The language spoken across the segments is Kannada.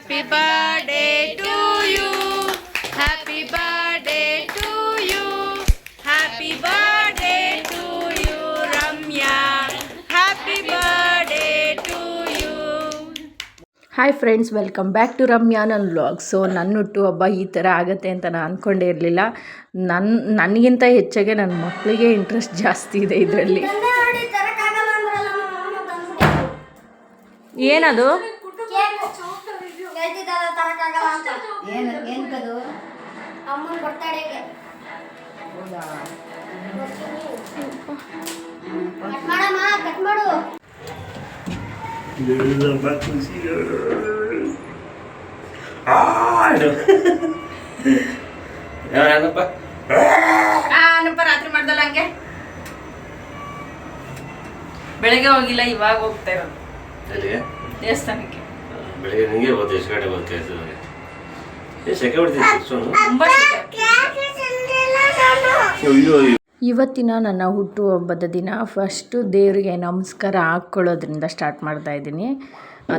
Happy birthday to you happy birthday to you happy birthday to you Ramya happy birthday to you hi friends welcome back to Ramya ನನ್ನ ವ್ಲಾಗ್ ಸೊ ನನ್ನ ಹುಟ್ಟುಹಬ್ಬ ಈ ಥರ ಆಗುತ್ತೆ ಅಂತ ನಾನು ಅಂದ್ಕೊಂಡೇ ಇರಲಿಲ್ಲ. ನನ್ನ ನನಗಿಂತ ಹೆಚ್ಚಾಗೆ ನನ್ನ ಮಕ್ಕಳಿಗೆ ಇಂಟ್ರೆಸ್ಟ್ ಜಾಸ್ತಿ ಇದೆ ಇದರಲ್ಲಿ. ಏನದು ಏನು ಏನಕ್ಕದು ಅಮ್ಮನ ಬರ್ತಡೆಗೆ ಕಟ್ ಮಾಡಮ್ಮ ಕಟ್ ಮಾಡು. ಏನಪ್ಪ ನಪ್ಪ ರಾತ್ರಿ ಮಾಡ್ದಲ್ಲ ಹಂಗೆ. ಬೆಳಗ್ಗೆ ಹೋಗಿಲ್ಲ ಇವಾಗ ಹೋಗ್ತಾ ಇರೋದು. ದೇವಸ್ಥಾನಕ್ಕೆ. ಬೆಳಿಗ್ಗೆ ಎಷ್ಟು ಗಂಟೆ ಹೋಗುತ್ತೆ ಏ ಸೆಕೆ ಬಿಡ್ತೀನಿ ಸೋನು ತುಂಬಾ ಶೀತ. ಅಯ್ಯೋ ಇವತ್ತಿನ ನನ್ನ ಹುಟ್ಟುಹಬ್ಬದ ದಿನ ಫಸ್ಟು ದೇವರಿಗೆ ನಮಸ್ಕಾರ ಹಾಕ್ಕೊಳ್ಳೋದ್ರಿಂದ ಸ್ಟಾರ್ಟ್ ಮಾಡ್ತಾ ಇದ್ದೀನಿ.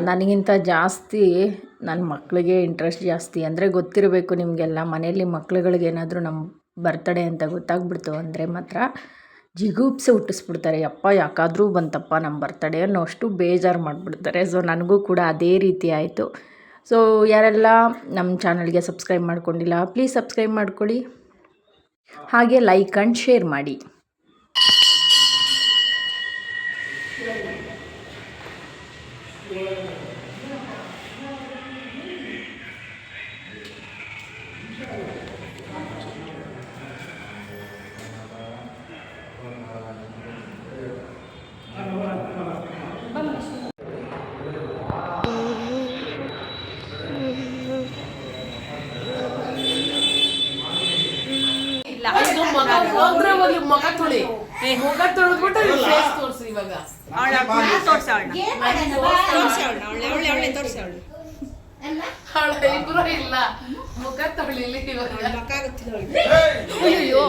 ನನಗಿಂತ ಜಾಸ್ತಿ ನನ್ನ ಮಕ್ಕಳಿಗೆ ಇಂಟ್ರೆಸ್ಟ್ ಜಾಸ್ತಿ ಅಂದರೆ ಗೊತ್ತಿರಬೇಕು ನಿಮಗೆಲ್ಲ. ಮನೆಯಲ್ಲಿ ಮಕ್ಳುಗಳಿಗೆ ಏನಾದರೂ ನಮ್ಮ ಬರ್ತಡೇ ಅಂತ ಗೊತ್ತಾಗ್ಬಿಡ್ತು ಅಂದರೆ ಮಾತ್ರ. ಜಿಗುಪ್ಸೆ ಹುಟ್ಟಿಸ್ಬಿಡ್ತಾರೆ. ಅಪ್ಪ ಯಾಕಾದರೂ ಬಂತಪ್ಪ ನಮ್ಮ ಬರ್ತಡೇ ಅನ್ನೋ ಅಷ್ಟು ಬೇಜಾರು ಮಾಡಿಬಿಡ್ತಾರೆ. ಸೊ ನನಗೂ ಕೂಡ ಅದೇ ರೀತಿ ಆಯಿತು. ಸೊ ಯಾರೆಲ್ಲ ನಮ್ಮ ಚಾನಲ್ಗೆ ಸಬ್ಸ್ಕ್ರೈಬ್ ಮಾಡ್ಕೊಂಡಿಲ್ಲ ಪ್ಲೀಸ್ ಸಬ್ಸ್ಕ್ರೈಬ್ ಮಾಡ್ಕೊಳ್ಳಿ. ಹಾಗೆ ಲೈಕ್ ಆ್ಯಂಡ್ ಶೇರ್ ಮಾಡಿ ಇದು ಮಗ ಹೋದ್ರೆ ಒಂದು ಮಗ ತೊಳಿ ಮುಖ ತೊಳೆದ್ಬಿಟ್ಟು ಫೇಸ್ ತೋರ್ಸಿ ಇವಾಗ ಅವಳ ಇಬ್ರು ಇಲ್ಲ ಮುಖ ತೊಳಿಲಿ ಇವಾಗ ಅಯ್ಯೋ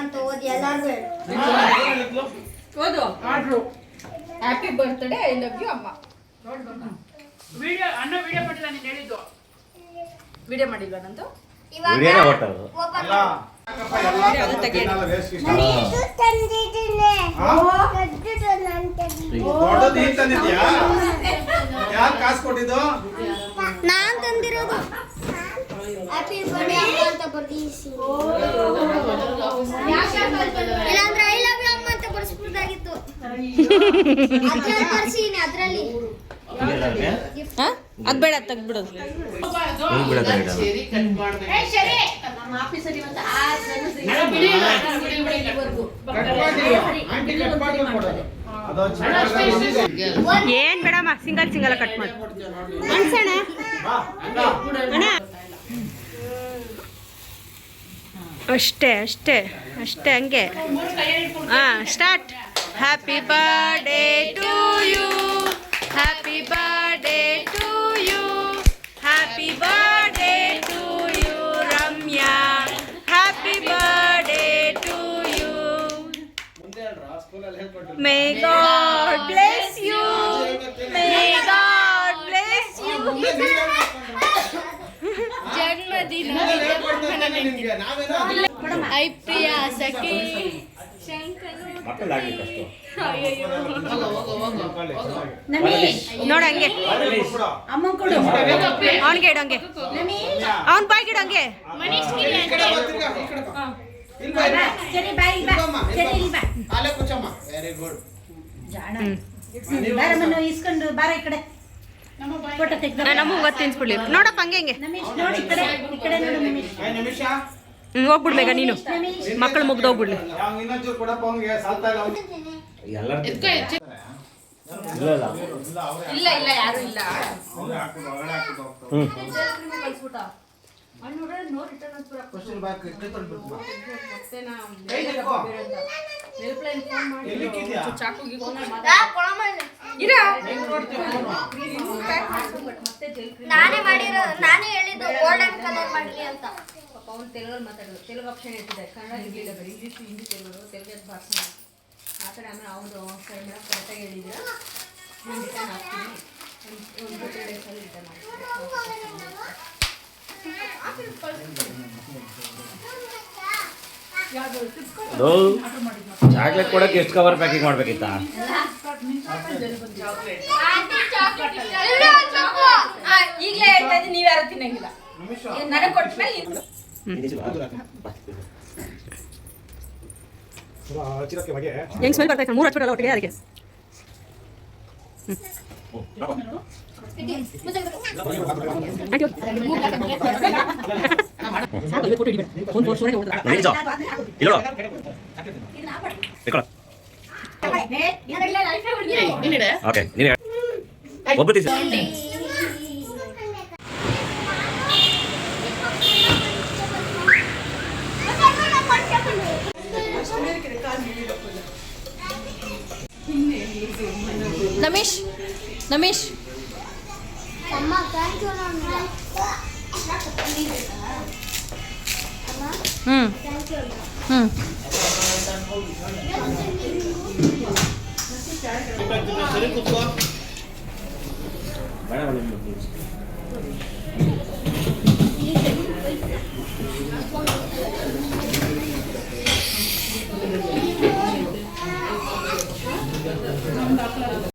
ಅಂತ ಓದಿ. Happy birthday I love you ಅಮ್ಮ. ವಿಡಿಯೋ ಅಣ್ಣ ವಿಡಿಯೋ ಪಟ್ಟಿಲ್ಲ ನೀನು ಹೇಳಿದ್ದು. ವಿಡಿಯೋ ಮಾಡಿಲ್ವಾ ನಂದು? ವಿಡಿಯೋನೇ ಹೊಟ್ಟದು ಯಾರು ಕಾಸು ಕೊಟ್ಟಿದ್ದು? ನಾನ್ ತಂದಿರೋದು. ಹ್ಯಾಪಿ ಬರ್ಡೇ ಅಮ್ಮ ಅಂತ ಬರ್ದಿಸಿ ಇಲ್ಲಾಂದ್ರೆ ಐ ಲವ್ ಯು ಅಮ್ಮ ಅಂತ ಬರ್ಸ್ಬಿಡ್ದಾಗಿತ್ತು. ಅದ್ರಲ್ಲಿ ಬರ್ಸೀನಿ ಅದ್ರಲ್ಲಿ. ಅದ್ ಬೇಡ ತೆಗ್ದ್ಬಿಡೋದು. ಏನ್ ಬೇಡಮ್ಮ ಸಿಂಗಲ್ ಸಿಂಗಲ್ ಕಟ್ ಮಾಡಿ ಬಾ, ಅಷ್ಟೇ ಅಷ್ಟೇ ಅಷ್ಟೇ ಹಂಗೆ. ಹಾ start happy birthday to you happy birthday may God bless you may God bless you ಜನ್ಮದಿನ. ಐ ಪ್ರಿಯ ಸಖಿ. ನೋಡ ಹಂಗೆ. ಅವನ್ಗೆ ಇಡಂಗೆ. ಅವನ್ ಬಾಯ್ಗೆ ಅಲ್ಲೇ ಕೂಚಮ್ಮ. ವೆರಿ ಗುಡ್ ಇಸ್ಕೊಂಡು ಬಾರ ಈ ಕಡೆ. ಫೋಟೋ ತೆಗ್ದ ನಮಗ್ ಗೊತ್ತು ತಿನ್ಸ್ಬಿಡ್ಲಿ. ನೋಡಪ್ಪ ಹಂಗೆ ನೋಡಿ ಈ ಕಡೆ ಈ ಕಡೆ ನೋಡು ನಮೀಶ್ ನಿಮಿಷ. ಹ್ಮ್, ಹೋಗ್ಬಿಡ್ಬೇಕ ನೀನು. ಮಕ್ಕಳು ಮುಗ್ದು ಹೋಗ್ಬಿಡ್ಲಿ. ಇಲ್ಲ ಇಲ್ಲ ಯಾರು ಇಲ್ಲ. ಹ್ಞೂ ಫಸ್ಟ್ ಇಲ್ಲಿ ಬಾಯ್ ಕೈ ತೊಳ್ಬಿಡ್ತು ಕೈ ಆ. ಇರ ನಾನೇ ಮಾಡಿರೋ ನಾನೇ ಹೇಳಿದ್ದು ಗೋಲ್ಡನ್ ಕಲರ್ ಮಾಡ್ಲಿ ಅಂತ ಅವ್ನು ತೆಲುಗಲ್ಲಿ ಮಾತಾಡೋದು ತೆಲುಗು ಆಪ್ಷನ್ ಇರ್ತಿದೆ ಕನ್ನಡ ಇರಲಿಲ್ಲ ಬರೀ ಇಂಗ್ಲೀಷ್ ಹಿಂದಿ ತೆಲುಗು ತೆಲುಗು ಭಾಷೆ ಮಾತಾಡಿ ಆಮೇಲೆ ಅವನು ಸರಿ ಮೇಡಮ್ ಕರೆಕ್ಟಾಗಿ ಹೇಳಿದ್ರೆ ನಾನು ರಿಟರ್ನ್ ಹಾಕ್ತೀನಿ ಒಂದು ಟೂ ಡೇಸಲ್ಲಿ ರಿಟರ್ನ್ ಅದು ಚಾಕ್ಲೇಟ್ ಕೊಡಕ್ಕೆ ಎಷ್ಟು ಕವರ್ ಪ್ಯಾಕಿಂಗ್ ಮಾಡ್ಬೇಕಿತ್ತ? ಈಗಲೇ ಹೇಳ್ತಾ ಇದ್ದೀನಿ ನೀವು ಯಾರು ತಿನ್ನಂಗಿಲ್ಲ. ನನಗೆ ಕೊಟ್ಮೇಲೆ ಹೆಂಗ್. ಸ್ಮೆಲ್ ಬರ್ತೈತೆ ಮೂರು ಹಚ್ಬಿಡಲ್ಲ ಒಟ್ಟಿಗೆ ಅದಕ್ಕೆ. ಓಕೆ ನೀನು ಒಬ್ಬರು ತೀಸಿ ನಮೀಶ್ 응. 응.